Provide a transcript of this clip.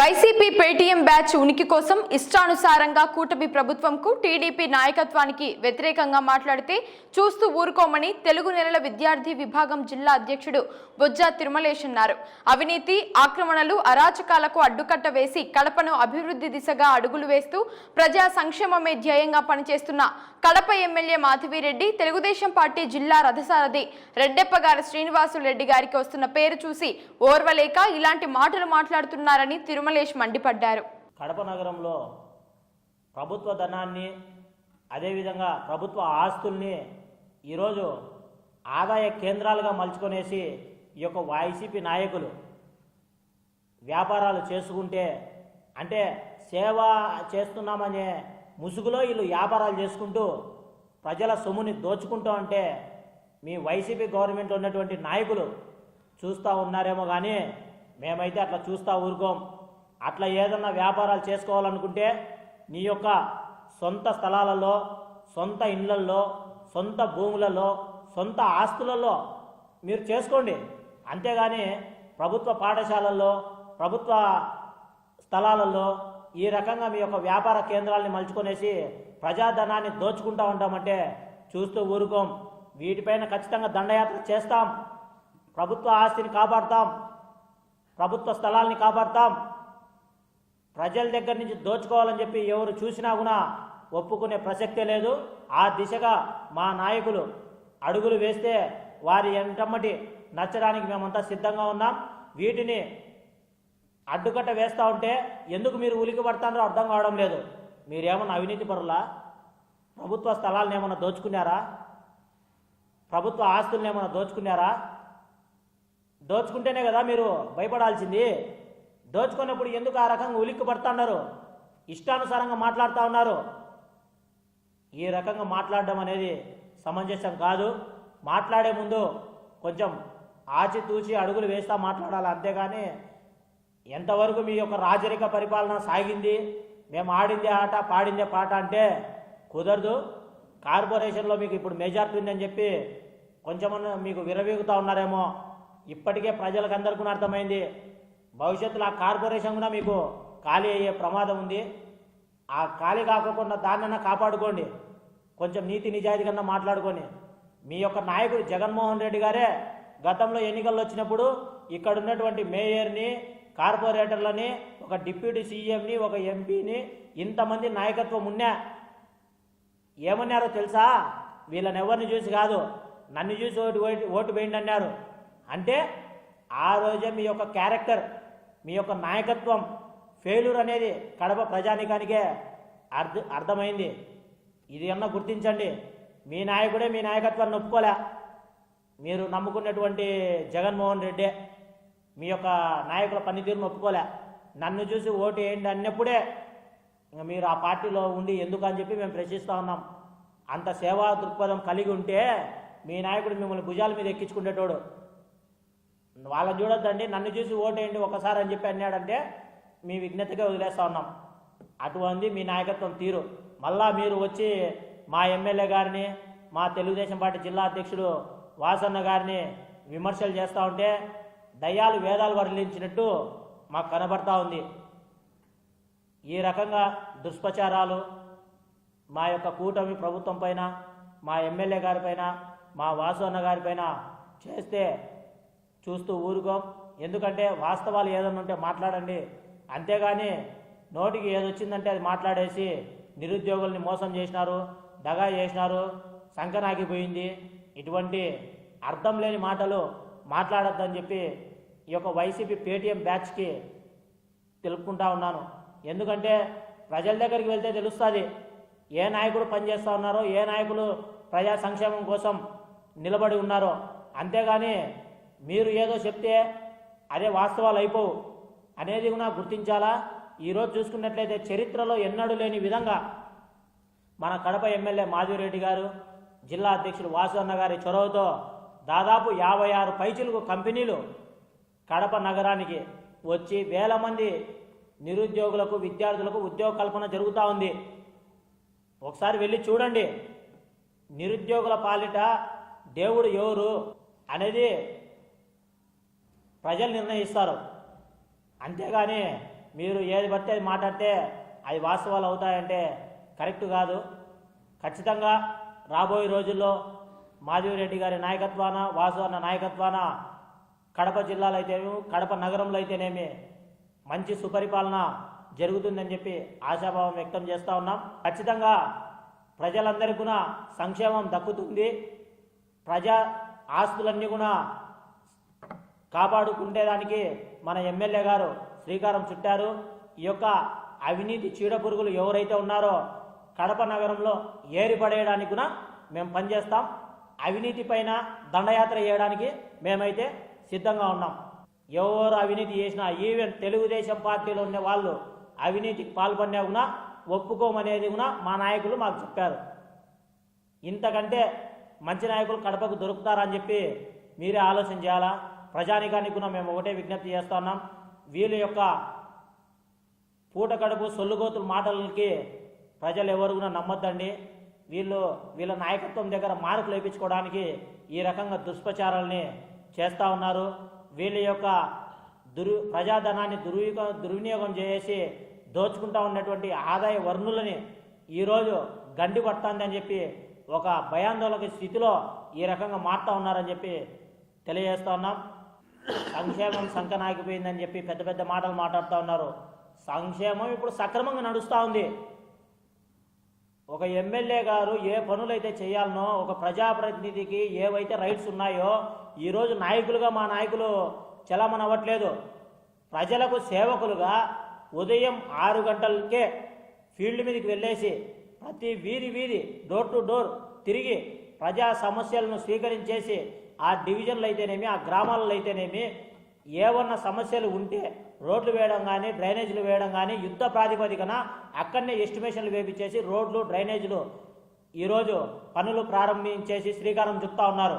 YCP Paytm batch ఉనికి కోసం ఇష్టానుసారంగా కూటమి ప్రభుత్వంకు టీడీపీ నాయకత్వానికి వ్యతిరేకంగా మాట్లాడితే చూస్తూ ఊరుకోమని తెలుగు నెలల విద్యార్థి విభాగం జిల్లా అధ్యక్షుడు బొజ్జా తిరుమలేష్ అన్నారు. అవినీతి ఆక్రమణలు అరాచకాలకు అడ్డుకట్ట వేసి కడపను అభివృద్ధి దిశగా అడుగులు వేస్తూ ప్రజా సంక్షేమమే ధ్యేయంగా పనిచేస్తున్న కడప ఎమ్మెల్యే మాధవిరెడ్డి తెలుగుదేశం పార్టీ జిల్లా రథసారథి రెడ్డెప్పగారి శ్రీనివాసులు రెడ్డి గారికి వస్తున్న పేరు చూసి ఓర్వలేక ఇలాంటి మాటలు మాట్లాడుతున్నారని తిరుమలేష్ మండిపడ్డారు. కడప నగరంలో ప్రభుత్వ ధనాన్ని అదేవిధంగా ప్రభుత్వ ఆస్తుల్ని ఈరోజు ఆదాయ కేంద్రాలుగా మలుచుకొనేసి ఈ యొక్క వైసీపీ నాయకులు వ్యాపారాలు చేసుకుంటే అంటే సేవ చేస్తున్నామనే ముసుగులో వీళ్ళు వ్యాపారాలు చేసుకుంటూ ప్రజల సొమ్ముని దోచుకుంటూ అంటే మీ వైసీపీ గవర్నమెంట్లో ఉన్నటువంటి నాయకులు చూస్తూ ఉన్నారేమో కానీ మేమైతే అట్లా చూస్తూ ఊరుకోం. అట్లా ఏదన్నా వ్యాపారాలు చేసుకోవాలనుకుంటే నీ యొక్క సొంత స్థలాలలో సొంత ఇండ్లల్లో సొంత భూములలో సొంత ఆస్తులలో మీరు చేసుకోండి. అంతేగాని ప్రభుత్వ పాఠశాలల్లో ప్రభుత్వ స్థలాలలో ఈ రకంగా మీ యొక్క వ్యాపార కేంద్రాలని మలుచుకొనేసి ప్రజాధనాన్ని దోచుకుంటా ఉంటామంటే చూస్తూ ఊరుకోం. వీటిపైన ఖచ్చితంగా దండయాత్ర చేస్తాం. ప్రభుత్వ ఆస్తిని కాపాడతాం. ప్రభుత్వ స్థలాల్ని కాపాడతాం. ప్రజల దగ్గర నుంచి దోచుకోవాలని చెప్పి ఎవరు చూసినా కూడా ఒప్పుకునే ప్రసక్తే లేదు. ఆ దిశగా మా నాయకులు అడుగులు వేస్తే వారి ఎంటమ్మటి నచ్చడానికి మేమంతా సిద్ధంగా ఉన్నాం. వీటిని అడ్డుకట్ట వేస్తూ ఉంటే ఎందుకు మీరు ఉలికి పడతారో అర్థం కావడం లేదు. మీరేమన్నా అవినీతి పరులా? ప్రభుత్వ స్థలాలను ఏమన్నా దోచుకున్నారా? ప్రభుత్వ ఆస్తులను ఏమన్నా దోచుకున్నారా? దోచుకుంటేనే కదా మీరు భయపడాల్సింది. దోచుకున్నప్పుడు ఎందుకు ఆ రకంగా ఉలిక్కి పడుతున్నారు ఇష్టానుసారంగా మాట్లాడుతూ ఉన్నారు. ఈ రకంగా మాట్లాడడం అనేది సమంజసం కాదు. మాట్లాడే ముందు కొంచెం ఆచితూచి అడుగులు వేస్తా మాట్లాడాలి. అంతేగాని ఎంతవరకు మీ యొక్క రాజరిక పరిపాలన సాగింది? మేము ఆడిందే ఆట పాడిందే పాట అంటే కుదరదు. కార్పొరేషన్లో మీకు ఇప్పుడు మెజార్టీ ఉందని చెప్పి కొంచెమన్నా మీకు విరవీగుతూ ఉన్నారేమో. ఇప్పటికే ప్రజలకు అందరికీ అర్థమైంది. భవిష్యత్తులో ఆ కార్పొరేషన్ కూడా మీకు ఖాళీ అయ్యే ప్రమాదం ఉంది. ఆ ఖాళీ కాకుండా దాన్నైనా కాపాడుకోండి. కొంచెం నీతి నిజాయితీ కన్నా మాట్లాడుకొని మీ యొక్క నాయకుడు జగన్మోహన్ రెడ్డి గారే గతంలో ఎన్నికల్లో వచ్చినప్పుడు ఇక్కడ ఉన్నటువంటి మేయర్ని కార్పొరేటర్లని ఒక డిప్యూటీ సీఎంని ఒక ఎంపీని ఇంతమంది నాయకత్వం ఉన్నా ఏమన్నారో తెలుసా? వీళ్ళని ఎవరిని చూసి కాదు నన్ను చూసి ఓటు ఓటు ఓటు వేయండి అన్నారు అంటే ఆ రోజే మీ యొక్క క్యారెక్టర్ మీ యొక్క నాయకత్వం ఫెయిల్యూర్ అనేది కడప ప్రజానికానికే అర్థ అర్థమైంది. ఇది అన్న గుర్తించండి. మీ నాయకుడే మీ నాయకత్వాన్ని ఒప్పుకోలే. మీరు నమ్ముకున్నటువంటి జగన్మోహన్ రెడ్డి మీ యొక్క నాయకుల పనితీరును ఒప్పుకోలే. నన్ను చూసి ఓటు వేయండి అన్నప్పుడే ఇంకా మీరు ఆ పార్టీలో ఉండి ఎందుకు అని చెప్పి మేము ప్రశ్నిస్తూ ఉన్నాం. అంత సేవా దృక్పథం కలిగి ఉంటే మీ నాయకుడు మిమ్మల్ని భుజాల మీద ఎక్కించుకునేటోడు. వాళ్ళని చూడొద్దండి నన్ను చూసి ఓటేయండి ఒకసారి అని చెప్పి అన్నాడంటే మీ విజ్ఞతగా వదిలేస్తా ఉన్నాం. అటువంటి మీ నాయకత్వం తీరు. మళ్ళా మీరు వచ్చి మా ఎమ్మెల్యే గారిని మా తెలుగుదేశం పార్టీ జిల్లా అధ్యక్షుడు వాసన్న గారిని విమర్శలు చేస్తూ ఉంటే దయ్యాలు వేదాలు వర్ణించినట్టు మాకు కనబడతా ఉంది. ఈ రకంగా దుష్ప్రచారాలు మా యొక్క కూటమి ప్రభుత్వం పైన మా ఎమ్మెల్యే గారిపైన మా వాసు అన్న గారిపైన చేస్తే చూస్తూ ఊరుకోం. ఎందుకంటే వాస్తవాలు ఏదైనా ఉంటే మాట్లాడండి. అంతేగాని నోటికి ఏదొచ్చిందంటే అది మాట్లాడేసి నిరుద్యోగుల్ని మోసం చేసినారు దగా చేసినారు సంకనాగిపోయింది. ఇటువంటి అర్థం లేని మాటలు మాట్లాడొద్దని చెప్పి ఈ యొక్క వైసీపీ పేటీఎం బ్యాచ్కి తెలుపుకుంటా ఉన్నాను. ఎందుకంటే ప్రజల దగ్గరికి వెళ్తే తెలుస్తుంది ఏ నాయకుడు పనిచేస్తూ ఉన్నారో ఏ నాయకులు ప్రజా సంక్షేమం కోసం నిలబడి ఉన్నారో. అంతేగాని మీరు ఏదో చెప్తే అదే వాస్తవాలు అయిపోవు అనేది కూడా గుర్తించాలా? ఈరోజు చూసుకున్నట్లయితే చరిత్రలో ఎన్నడూ లేని విధంగా మన కడప ఎమ్మెల్యే మాధురెడ్డి గారు జిల్లా అధ్యక్షుడు వాసన్న గారి చొరవతో దాదాపు యాభై ఆరు పైచిలుకు కంపెనీలు కడప నగరానికి వచ్చి వేల మంది నిరుద్యోగులకు విద్యార్థులకు ఉద్యోగ కల్పన జరుగుతూ ఉంది. ఒకసారి వెళ్ళి చూడండి. నిరుద్యోగుల పాలిట దేవుడు ఎవరు అనేది ప్రజలు నిర్ణయిస్తారు. అంతేగాని మీరు ఏది పడితే అది మాట్లాడితే అది వాస్తవాలు అవుతాయంటే కరెక్ట్ కాదు. ఖచ్చితంగా రాబోయే రోజుల్లో మాధవిరెడ్డి గారి నాయకత్వాన వాసు అన్న నాయకత్వాన కడప జిల్లాలో అయితేనేమి కడప నగరంలో అయితేనేమి మంచి సుపరిపాలన జరుగుతుందని చెప్పి ఆశాభావం వ్యక్తం చేస్తూ ఉన్నాం. ఖచ్చితంగా ప్రజలందరికీ కూడా సంక్షేమం దక్కుతుంది. ప్రజా ఆస్తులన్నీ కూడా కాపాడుకుండేదానికి మన ఎమ్మెల్యే గారు శ్రీకారం చుట్టారు. ఈ యొక్క అవినీతి చీడపురుగులు ఎవరైతే ఉన్నారో కడప నగరంలో ఏరిపడేయడానికి కూడా మేము పనిచేస్తాం. అవినీతి పైన దండయాత్ర చేయడానికి మేమైతే సిద్ధంగా ఉన్నాం. ఎవరు అవినీతి చేసినా ఈవెన్ తెలుగుదేశం పార్టీలో ఉన్న వాళ్ళు అవినీతికి పాల్పడినా కూడా ఒప్పుకోమనేది కూడా మా నాయకులు మాకు చెప్పారు. ఇంతకంటే మంచి నాయకులు కడపకు దొరుకుతారని చెప్పి మీరే ఆలోచన చేయాలా? ప్రజానికానికి కూడా మేము ఒకటే విజ్ఞప్తి చేస్తున్నాం వీళ్ళ యొక్క పూట కడుపు సొల్లుగోతుల మాటలకి ప్రజలు ఎవరు కూడా నమ్మొద్దండి. వీళ్ళు వీళ్ళ నాయకత్వం దగ్గర మార్కులు వేయించుకోవడానికి ఈ రకంగా దుష్ప్రచారాలని చేస్తూ ఉన్నారు. వీళ్ళ యొక్క దుర్వి ప్రజాధనాన్ని దుర్వినియోగం దుర్వినియోగం చేసి దోచుకుంటా ఉన్నటువంటి ఆదాయ వనరులని ఈరోజు గండి పడుతుందని చెప్పి ఒక భయాందోళన స్థితిలో ఈ రకంగా మారుతూ ఉన్నారని చెప్పి తెలియజేస్తా ఉన్నాం. సంక్షేమం సంకనాగిపోయిందని చెప్పి పెద్ద పెద్ద మాటలు మాట్లాడుతూ ఉన్నారు. సంక్షేమం ఇప్పుడు సక్రమంగా నడుస్తూ ఉంది. ఒక ఎమ్మెల్యే గారు ఏ పనులైతే చేయాలనో ఒక ప్రజాప్రతినిధికి ఏవైతే రైట్స్ ఉన్నాయో ఈరోజు నాయకులుగా మా నాయకులు చలామణి అవ్వట్లేదు. ప్రజలకు సేవకులుగా ఉదయం ఆరు గంటలకే ఫీల్డ్ మీదకి వెళ్ళేసి ప్రతి వీధి వీధి డోర్ టు డోర్ తిరిగి ప్రజా సమస్యలను స్వీకరించేసి ఆ డివిజన్లు అయితేనేమి ఆ గ్రామాలలో అయితేనేమి ఏమన్నా సమస్యలు ఉంటే రోడ్లు వేయడం కానీ డ్రైనేజీలు వేయడం కానీ యుద్ధ ప్రాతిపదికన అక్కడనే ఎస్టిమేషన్లు వేపించేసి రోడ్లు డ్రైనేజీలు ఈరోజు పనులు ప్రారంభించేసి శ్రీకారం చుట్టా ఉన్నారు.